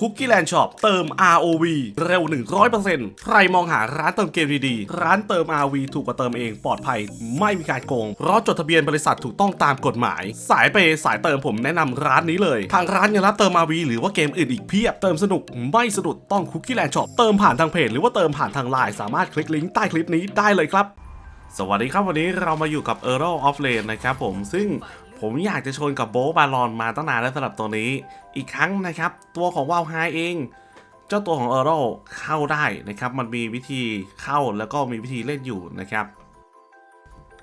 Cookie Land Shop เติม ROV เร็ว 100%ใครมองหาร้านเติมเกมดีๆ ร้านเติม ROV ถูกกว่าเติมเองปลอดภัย ไม่มีการโกง เพราะจดทะเบียนบริษัทถูกต้องตามกฎหมาย สายเปย์สายเติมผมแนะนำร้านนี้เลย ทางร้านยังรับเติม ROV หรือว่าเกมอื่นอีกเพียบ เติมสนุกไม่สะดุดต้อง Cookie Land Shop เติมผ่านทางเพจหรือว่าเติมผ่านทางไลน์สามารถคลิกลิงก์ใต้คลิปนี้ได้เลยครับสวัสดีครับวันนี้เรามาอยู่กับ e r o of Lane นะครับผมซึ่ง ผมอยากจะชนกับโบบาลอนมาตั้งนานแล้วสำหรับตัวนี้ อีกครั้งนะครับ ตัวของวาวไฮเอง เจ้าตัวของ e r o เข้าได้นะครับ มันมีวิธีเข้าแล้วก็มีวิธีเล่นอยู่นะครับ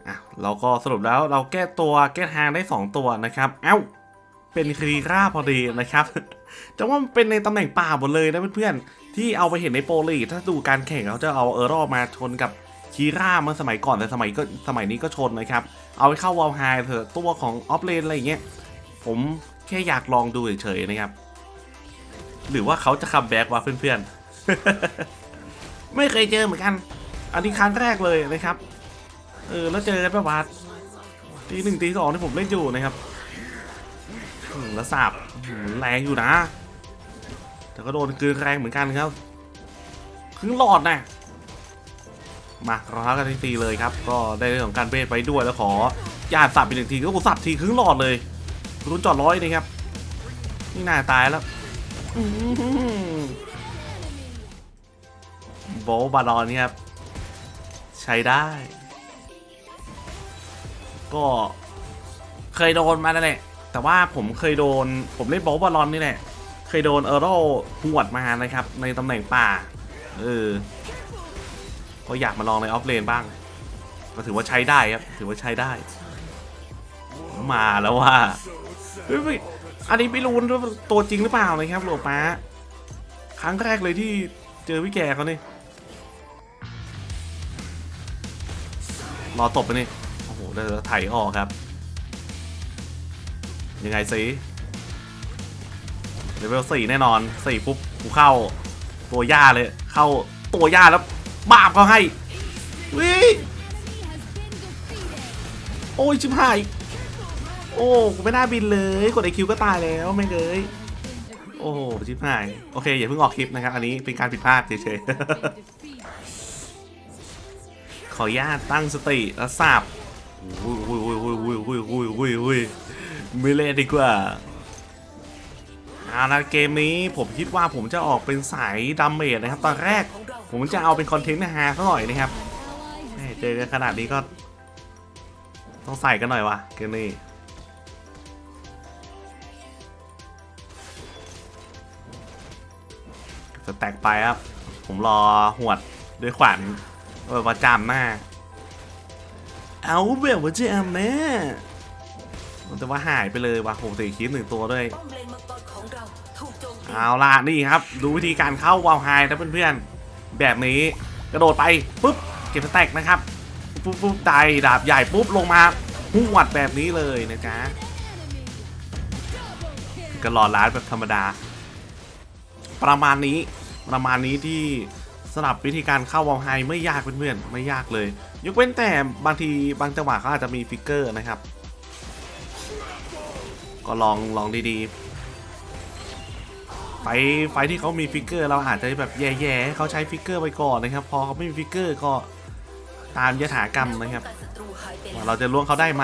อะเราก็สรุปแล้วเราแก้ตัวแก้ทางได้ 2 ตัวนะครับ เอ้า เป็นครีราพอดีนะครับแต่ว่ามันเป็นในตำแหน่งป่าหมดเลยนะเพื่อนๆที่เอาไปเห็นในโปรลีถ้าดูการแข่งเขาจะเอาเออร์โรมาชนกับ คีร่าเมื่อสมัยก่อนแต่สมัยก็สมัยนี้ก็ชนนะครับ เอาไปเข้าวอลไฮเถอะตัวของออฟเลนอะไรอย่างเงี้ยผมแค่อยากลองดูเฉยๆนะครับ หรือว่าเขาจะคัมแบ็กวะเพื่อนๆ ไม่เคยเจอเหมือนกัน อันนี้ครั้งแรกเลยนะครับ เออแล้วเจอกันประวัติทีหนึ่งทีสองที่ผมเล่นอยู่นะครับแล้วสาบแรงอยู่นะ แต่ก็โดนคืนแรงเหมือนกันครับครึ่งหลอดนะ มาเราท้ากันทีเลยครับ ก็ได้เรื่องของการเบสไปด้วยแล้วขอญาติสับไปหนึ่งทีก็กูสับทีครึ่งหลอดเลยรุนจอดร้อยนี่ครับนี่น่าตายแล้วอื้อหือโบบาลอนนี่ครับใช้ได้ ก็เคยโดนมาแล้วแหละแต่ว่าผมเคยโดนผมเล่นโบอลบอลอนนี่แหละ เคยโดนเออร์โรหวดมานะครับ ในตำแหน่งป่า เออ ก็อยากมาลองในออฟเลนบ้าง ก็ถือว่าใช้ได้ครับ ถือว่าใช้ได้ มาแล้วว่าเฮ้ยอันนี้ไม่รู้ว่าตัวจริงหรือเปล่านะครับหลวงป้าครั้งแรกเลยที่เจอพี่แกเขาเนี่ยรอตบไปนี่โอ้โหเดี๋ยวไถออกครับ ยังไงสิเลเวลสี่แน่นอนสี่ปุ๊บกูเข้า ตัวย่าเลย เข้าตัวย่าแล้ว บาบเขาให้วิโอ้ยชิบหาย โอ้กูไม่น่าบินเลย กดไอคิวก็ตายแล้วไม่เลยโอ้ชิบหาย โอเค อย่าเพิ่งออกคลิปนะครับ อันนี้เป็นการผิดพลาดเฉยๆ ขออนุญาตตั้งสติแล้วสับอุ้ยอุ้ยอุ้ยอุ้ยอุ้ยอุ้ยอุ้ยอุ้ยไม่เล่นดีกว่าเอาละเกมนี้ผมคิดว่าผมจะออกเป็นสายดัมเมจนะครับ ตอนแรก ผมจะเอาเป็นคอนเทนต์ฮาซะหน่อยนะครับเจอกันขนาดนี้ก็ ต้องใส่กันหน่อยวะเกมนี้สแตกไปครับ ผมรอหวดด้วยขวัญเออประจำหน้า เอาแบบว่าจะมแน่แต่ว่าหายไปเลยว่ะโหตีคิดหนึ่งตัวด้วยป้อมเลนมังกรของเราถูกโจมตีเอาล่ะนี่ครับ ดูวิธีการเข้าวาวไฮนะเพื่อนๆ แบบนี้กระโดดไปปุ๊บเก็บสแต็กนะครับปุ๊บปุ๊บไดดาบใหญ่ปุ๊บลงมาหวดแบบนี้เลยนะจ๊ะก็รอร้านแบบธรรมดา ประมาณนี้ประมาณนี้ที่สลับวิธีการเข้าวอลไฮไม่ยากเพื่อนๆไม่ยากเลย ยกเว้นแต่บางทีบางจังหวะเขาอาจจะมีฟิกเกอร์นะครับ ก็ลองลองดีๆ ไฟไฟที่เขามีฟิกเกอร์ เราอาจจะแบบแย่ๆเขาใช้ฟิกเกอร์ไปก่อนนะครับ พอเขาไม่มีฟิกเกอร์ก็ตามยถากรรมนะครับว่าเราจะล่วงเขาได้ไหม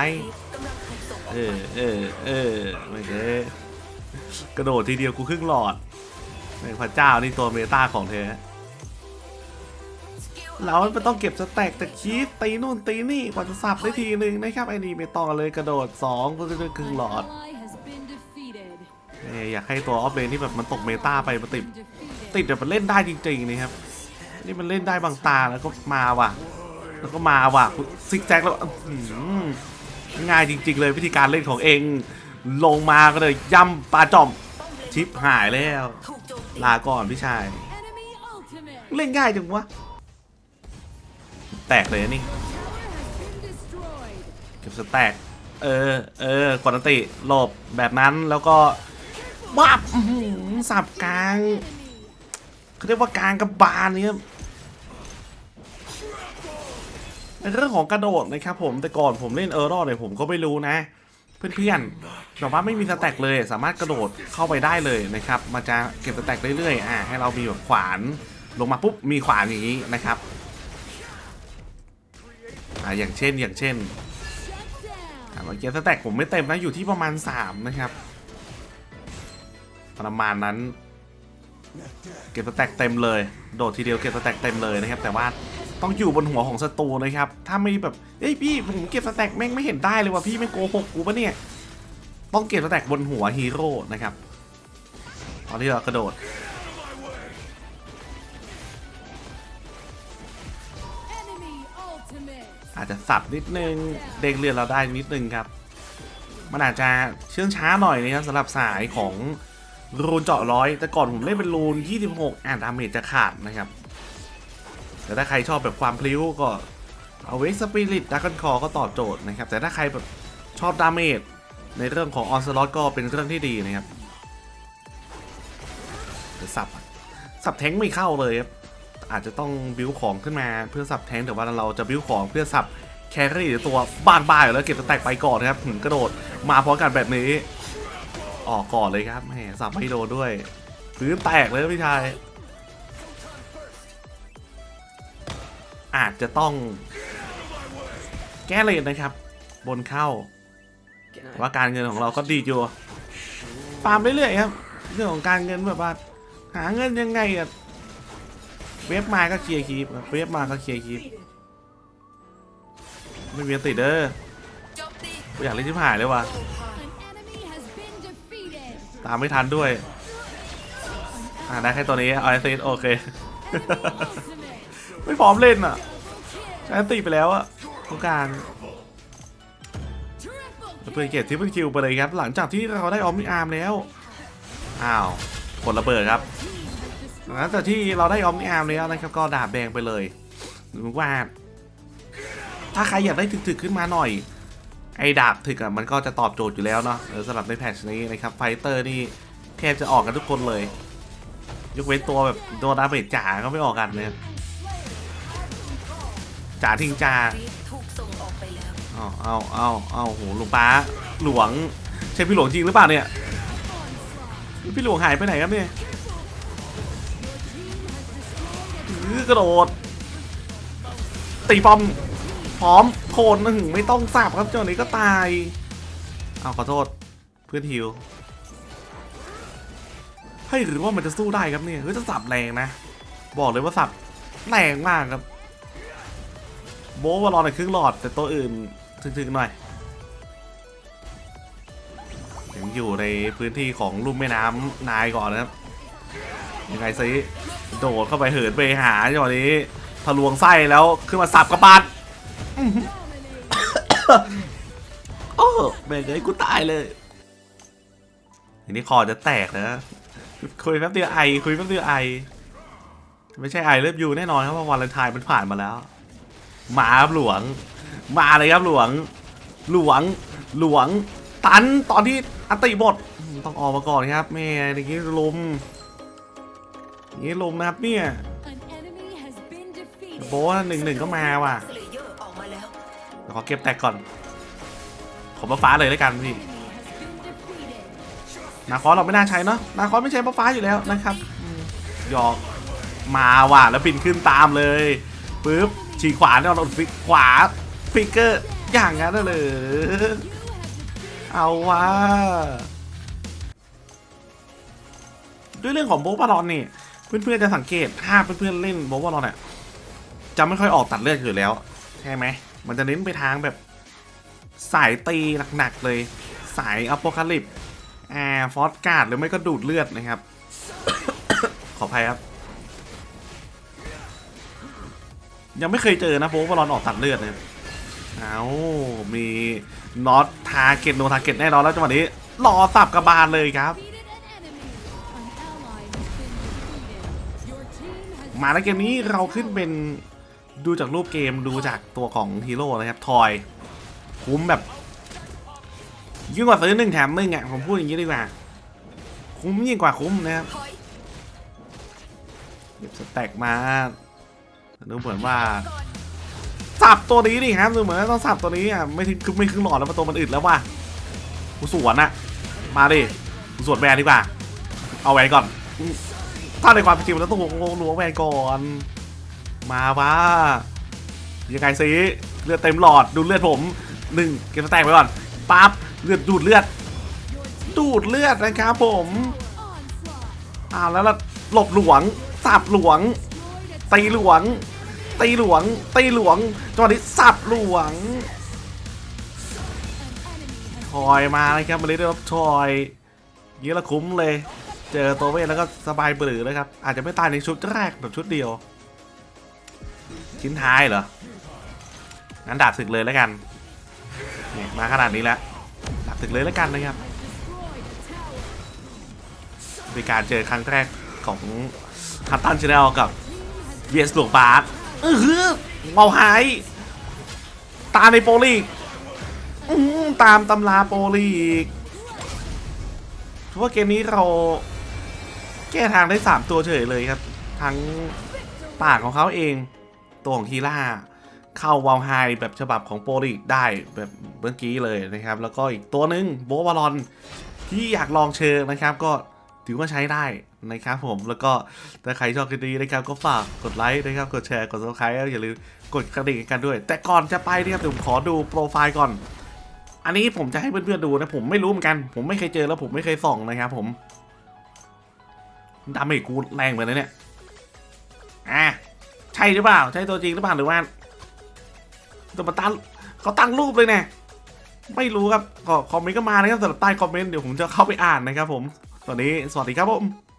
กำลังถูกส่งออเออเออเออไม่เด้กระโดดทีเดียวกูครึ่งหลอดแม่งพระเจ้านี่ตัวเมตาของเธอเราไม่ต้องเก็บสแต็กแต่คีดตีนู่นตีนี่กว่าจะสับได้ทีนึงนะครับไอ้นี่ไม่ต้องเลยกระโดด2ก็จะครึ่งหลอด อยากให้ตัวออฟเลนที่แบบมันตกเมตาไปมันติด ติดแบบมันเล่นได้จริงๆนี่ครับ นี่มันเล่นได้บางตาแล้วก็มาว่ะ แล้วก็มาว่ะซิกแซกแล้วง่ายจริง ๆ เลยวิธีการเล่นของเอง ลงมาก็เลยย่ำปลาจอมชิปหายแล้ว ลาก่อนพี่ชาย เล่นง่ายจังวะ แตกเลยนี่เก็บสแต็กเออ เออกดนติหลบแบบนั้นแล้วก็ วับอื้อหือสับกลางเขาเรียกว่ากลางกับบานเนี่ยในเรื่องของกระโดดนะครับผมแต่ก่อนผมเล่นเออร์รอเนี่ยผมก็ไม่รู้นะ เพื่อนๆแบบว่าไม่มีสแต็กเลย สามารถกระโดดเข้าไปได้เลยนะครับมันจะเก็บสแต็กเรื่อยๆอ่าให้เรามีแบบขวานลงมาปุ๊บมีขวานอย่างนี้นะครับอ่าอย่างเช่นอย่างเช่นอ่าเมื่อกี้สแต็กผมไม่เต็มนะอยู่ที่ประมาณ 3 นะครับ ประมาณนั้น เก็บสแต็กเต็มเลย โดดทีเดียวเก็บสแต็กเต็มเลยนะครับ แต่ว่าต้องอยู่บนหัวของศัตรูนะครับ ถ้าไม่แบบ เอ้ยพี่ผมเก็บสแต็กแม่งไม่เห็นได้เลยว่ะพี่ไม่งโกหกกูปะเนี่ย ต้องเก็บสแต็กบนหัวฮีโร่นะครับ ตอนที่เรากระโดด Enemy ultimate. อาจจะสับนิดนึง เด้งเลือดเราได้นิดนึงครับ มันอาจจะเชื่องช้าหน่อยนะครับสำหรับสายของ รูนเจาะร้อยแต่ก่อนผมเล่นเป็นรูน 26 อ่านดาเมจจะขาดนะครับ แต่ถ้าใครชอบแบบความพลิ้วก็เอาเวกสปิริตดักกันคอก็ตอบโจทย์นะครับ แต่ถ้าใครแบบชอบดาเมจในเรื่องของออนสลอตก็เป็นเรื่องที่ดีนะครับสับสับแทงไม่เข้าเลยครับอาจจะต้องบิวของขึ้นมาเพื่อสับแทงแต่ว่าเราจะบิวของเพื่อสับแครี่ตัวบ้านบ้าอยู่แล้วเก็บสแต็กไปก่อนนะครับถึงกระโดดมาพร้อมกันแบบนี้ ออกก่อนเลยครับแหมสับไม่โดนด้วยพื้นแตกเลยพี่ชาย อาจจะต้องแก้เลนนะครับ บนเข้า ว่าการเงินของเราก็ดีอยู่ฟาร์มเรื่อยๆครับ เรื่องของการเงินแบบว่า หาเงินยังไงอะเว็บมาก็เคลียร์คลิปเว็บมาก็เคลียร์คลิปไม่มีอันติดเด้ออยากเล่นที่ผ่ายเลยว่ะ ตามไม่ทันด้วย อ่าได้แค่ตัวนี้เอาไอซีโอเค Ultimate. ไม่พร้อมเล่นอะ Triple ใช้อันติไปแล้วอะตรงกลาง Triple เพื่อนเกียรติที่เป็นคิวไปเลยครับ หลังจากที่เราได้ออมนิอาร์มแล้ว อ้าวกดระเบิดครับหลังจากที่เราได้ออมนิอาร์มแล้วนะครับก็ดาบแดงไปเลยหรือว่า ถ้าใครอยากได้ถึกๆขึ้นมาหน่อย ไอ้ดาบถึกอะมันก็จะตอบโจทย์อยู่แล้วเนาะสำหรับในแพทชนี้นะครับไฟเตอร์นี่แทบจะออกกันทุกคนเลย ยกเว้นตัวแบบโดนดาเมจจ๋าก็ไม่ออกกันนะครับจ๋าทิ้งจ๋ารีบถูกส่งออกไปแล้วเอาเอาเอาเอาโหหลวงป้าหลวงใช่พี่หลวงจริงหรือเปล่าเนี่ยพี่หลวงหายไปไหนครับเนี่ยกระโดดตีปอมพร้อม โคนอื้อหือไม่ต้องสับครับเจ้านี้ก็ตายเอาขอโทษเพื่อนฮิวเฮ้หรือว่ามันจะสู้ได้ครับเนี่ยเฮ้ยจะสับแรงนะ บอกเลยว่าสับแรงมากครับ โบะวารอนในครึ่งหลอด แต่ตัวอื่นถึงๆหน่อยยังอยู่ในพื้นที่ของลุ่มแม่น้ำนายก่อนนะครับ ยังไงซิโดดเข้าไปเหินไปหาจังหวะนี้ทะลวงไส้แล้วขึ้นมาสับกระบาด โอ้แม่งเลยกูตายเลยทีนี้คอจะแตกนะ คุยแป๊บเดียวไอ คุยแป๊บเดียวไอ ไม่ใช่ไอเลิฟยูแน่นอนครับเพราะวันเลนไทน์มันผ่านมาแล้วมาครับหลวง มาเลยครับหลวง หลวง หลวง ตันตอนที่อันติบทต้องออกมาก่อนครับแม่อย่างนี้ลมอย่างนี้ลมนะครับเนี่ย An enemy has been defeated. โบะหนึ่งหนึ่งก็มาว่ะ ขอเก็บแตกก่อนขอมาฟ้าเลยแล้วกันพี่นาคอเราไม่น่าใช้เนาะนาคอไม่ใช้าฟ้าอยู่แล้วนะครับหยอกมาว่ะแล้วบินขึ้นตามเลยปึ๊บฉีกขวาเนี่ยเราฟิกขวาฟิกเกอร์อย่างนั้นเลยเอาว่าด้วยเรื่องของโบบารอนนี่เพื่อนๆจะสังเกตถ้าเพื่อนๆเล่นโบว์บารอนอะจะไม่ค่อยออกตัดเลือดอยู่แล้ว ใช่ไหม มันจะเน้นไปทางแบบสายตีหนักๆเลย สายอโปคาลิปแอร์ฟอสการ์ดหรือไม่ก็ดูดเลือดนะครับ ขออภัยครับ ยังไม่เคยเจอนะโบบารอนออกตัดเลือดเนี่ยเอามีน็อตทาเก็ตโนทาเก็ตแน่นอนแล้วจังหวะนี้รอสับกระบาลเลยครับ defeated an enemy. An ally has been defeated. Your team has มาในเกมนี้เราขึ้นเป็น ดูจากรูปเกมดูจากตัวของฮีโร่นะครับ ทอย คุ้มแบบ ยิ่งกว่าซื้อหนึ่งแถมหนึ่งอะ ผมพูดอย่างนี้ดีกว่า คุ้มยิ่งกว่าคุ้มนะครับเก็บสแต็กมาดูเหมือนว่าสับตัวนี้ดิครับดูเหมือนว่าต้องสับตัวนี้อะไม่ถึงคือไม่ครึ่งหลอดแล้วมาตัวมันอึดแล้วว่ะกูสวนอะ มาดิกูสวนแวนดีกว่า เอาแวนก่อน ถ้าในความจริงมันต้องล้วงแวนก่อน มาว่ายังไงสิเลือดเต็มหลอดดูเลือดผมหนึ่งเก็บสแต็กไว้ก่อนปั๊บเลือดดูดเลือด ดูดเลือดนะครับผมอ้าวแล้วเราหลบหลวงสับหลวงตีหลวงตีหลวงตีหลวงจังหวะนี้สับหลวง an enemy has ทอยมานะครับมาเลยได้รับทอยอย่างนี้ละคุ้มเลย เจอตัวเวทแล้วก็สบายปรือเลยครับ อาจจะไม่ตายในชุดแรกแบบชุดเดียว ชิ้นท้ายเหรอ งั้นดาบศึกเลยแล้วกันนี่มาขนาดนี้แล้วดาบศึกเลยแล้วกันนะครับเป็นการเจอครั้งแรกของฮัตตันชาแนลกับเวียสหลวงบาสเออฮือเมาหายตาในโปลีกตามตำราโปลีกถือว่าเกมนี้เราแก้ทางได้ 3 ตัวเฉยเลยครับ ทั้งปากของเขาเอง ตัวของคีล่าเข้าวาลไฮแบบฉบับของโปรลีกได้แบบเมื่อกี้เลยนะครับ แล้วก็อีกตัวหนึ่งโบบาลอนที่อยากลองเชิญนะครับก็ถือว่าใช้ได้นะครับผมแล้วก็ถ้าใครชอบคลิปนี้นะครับก็ฝากกดไลค์นะครับกดแชร์กด subscribe แล้วอย่าลืมกดกระดิ่งกันด้วย แต่ก่อนจะไปนะครับเดี๋ยผมขอดูโปรไฟล์ก่อน อันนี้ผมจะให้เพื่อนๆดูนะผมไม่รู้เหมือนกัน ผมไม่เคยเจอแล้วผมไม่เคยส่องนะครับผมดาเมจกูแรงเหมือนเลยเนี่ยอะ ช่หรือเปล่า ใช่ตัวจริงหรือเปล่าหรือว่าตัวมาตั้งเขาตั้งรูปเลยเนี่ยไม่รู้ครับก็คอมเมนต์ก็มานะครับสำหรับใต้คอมเมนต์เดี๋ยวผมจะเข้าไปอ่านนะครับผมตอนนี้สวัสดีครับผม